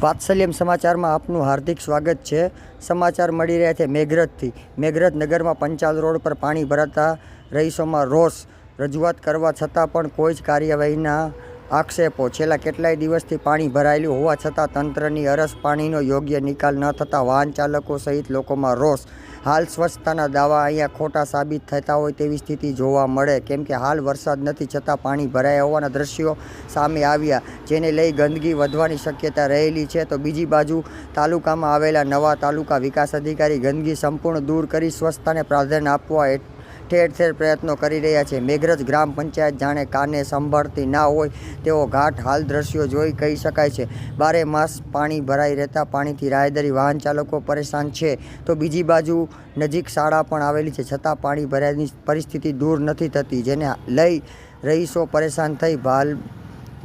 વાત્સલ્યમ સમાચારમાં આપનું હાર્દિક સ્વાગત છે. સમાચાર મળી રહ્યા છે મેઘરજથી. મેઘરજ નગરમાં પંચાલ રોડ પર પાણી ભરાતા રહીશોમાં રોષ. રજૂઆત કરવા છતાં પણ કોઈ જ કાર્યવાહીના આક્ષેપો. છેલ્લા કેટલાય દિવસથી પાણી ભરાયેલું હોવા છતાં તંત્રની અરસ પાણીનો યોગ્ય નિકાલ ન થતાં વાહન ચાલકો સહિત લોકોમાં રોષ. હાલ સ્વચ્છતાના દાવા અહીંયા ખોટા સાબિત થતા હોય તેવી સ્થિતિ જોવા મળે. કેમ કે હાલ વરસાદ નથી છતાં પાણી ભરાયા હોવાના દ્રશ્યો સામે આવ્યા. જેને લઈ ગંદકી વધવાની શક્યતા રહેલી છે. તો બીજી બાજુ તાલુકામાં આવેલા નવા તાલુકા વિકાસ અધિકારી ગંદકી સંપૂર્ણ દૂર કરી સ્વચ્છતાને પ્રાધાન્ય આપવા ઠેર ઠેર પ્રયત્નો કરી રહ્યા છે. મેઘરજ ગ્રામ પંચાયત જાણે કાને સંભાળતી ના હોય તેવો ઘાટ હાલ દ્રશ્યો જોઈ કહી શકાય છે. બારે માસ પાણી ભરાઈ રહેતા પાણીથી રાહદારી વાહન ચાલકો પરેશાન છે. તો બીજી બાજુ નજીક શાળા પણ આવેલી છે. છતાં પાણી ભરાયની પરિસ્થિતિ દૂર નથી થતી, જેને લઈ રહીશો પરેશાન થઈ. ભાલ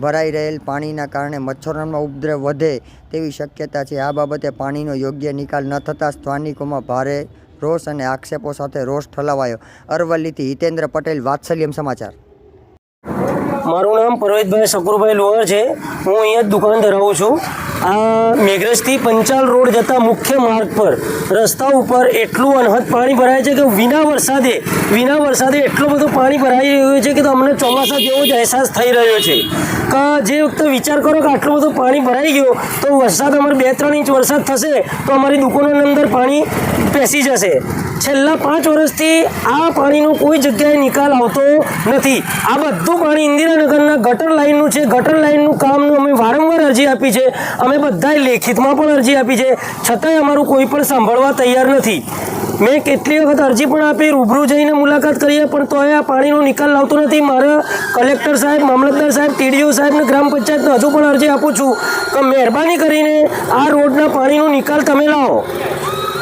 ભરાઈ રહેલ પાણીના કારણે મચ્છરોનો ઉપદ્રવ વધે તેવી શક્યતા છે. આ બાબતે પાણીનો યોગ્ય નિકાલ ન થતાં સ્થાનિકોમાં ભારે રોષ અને આક્ષેપો સાથે રોષ ઠલાવાયો. અરવલ્લીથી હિતેન્દ્ર પટેલ વાત્સલ્યમ સમાચાર. મારું નામ પર્વતભાઈ શકુરભાઈ લોહર છે. હું અહીંયા જ દુકાન ધરાવું છું. આ મેઘરજથી પંચાલ રોડ જતા મુખ્ય માર્ગ પર રસ્તા ઉપર એટલું અનહદ પાણી ભરાય છે કે વિના વરસાદે વિના વરસાદે એટલો બધો પાણી ભરાઈ રહ્યું છે કે તો અમને ચોમાસા જેવો જ અહેસાસ થઈ રહ્યો છે. કે જે વખતે વિચાર કરો કે આટલું બધું પાણી ભરાઈ ગયું, તો વરસાદ અમારે બે ત્રણ ઇંચ વરસાદ થશે, તો અમારી દુકાનોની અંદર પાણી પેસી જશે. છેલ્લા પાંચ વર્ષથી આ પાણીનો કોઈ જગ્યાએ નિકાલ આવતો નથી. આ બધું પાણી ઇન્દિરાનગરના ગટર લાઇનનું છે. ગટર લાઇનનું કામનું અમે વારંવાર અરજી આપી છે. અમે બધાએ લેખિતમાં પણ અરજી આપી છે. છતાંય અમારું કોઈ પણ સાંભળવા તૈયાર નથી. મેં કેટલી વખત અરજી પણ આપી, રૂબરૂ જઈને મુલાકાત કરીએ પણ તોય આ પાણીનો નિકાલ લાવતો નથી. મારા કલેક્ટર સાહેબ, મામલતદાર સાહેબ, ટીડીઓ સાહેબને ગ્રામ પંચાયતને હજુ પણ અરજી આપું છું કે મહેરબાની કરીને આ રોડના પાણીનો નિકાલ તમે લાવો.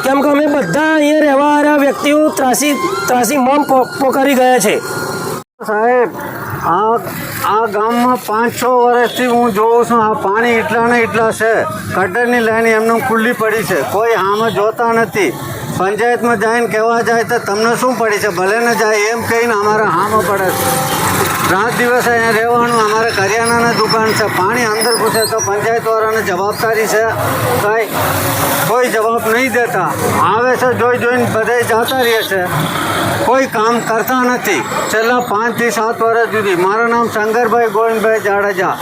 કેમ કે અમે બધા અહીંયા રહેવા વ્યક્તિઓ ત્રાસી ત્રાસી મામ પોકારી ગયા છે. સાહેબ આ આ ગામમાં પાંચ છ વર્ષથી હું જોઉં છું, આ પાણી એટલા ને એટલા છે. ગટરની લાઈન એમનું ખુલ્લી પડી છે. કોઈ આમાં જોતા નથી. પંચાયતમાં જઈને કહેવા જાય તો તમને શું પડે છે? ભલે ને જાય એમ કહીને અમારે હામાં પડે છે. રાત દિવસ અહીંયા રહેવાનું, અમારે કરિયાણાની દુકાન છે. પાણી અંદર ઘૂસે તો પંચાયતવાળાને જવાબદારી છે. કાંઈ કોઈ જવાબ નહીં દેતા. આવે છે, જોઈ જોઈને બધે જતા રહે છે. કોઈ કામ કરતા નથી. છેલ્લા પાંચથી સાત વર્ષ સુધી. મારું નામ શંકરભાઈ ગોવિંદભાઈ જાડેજા.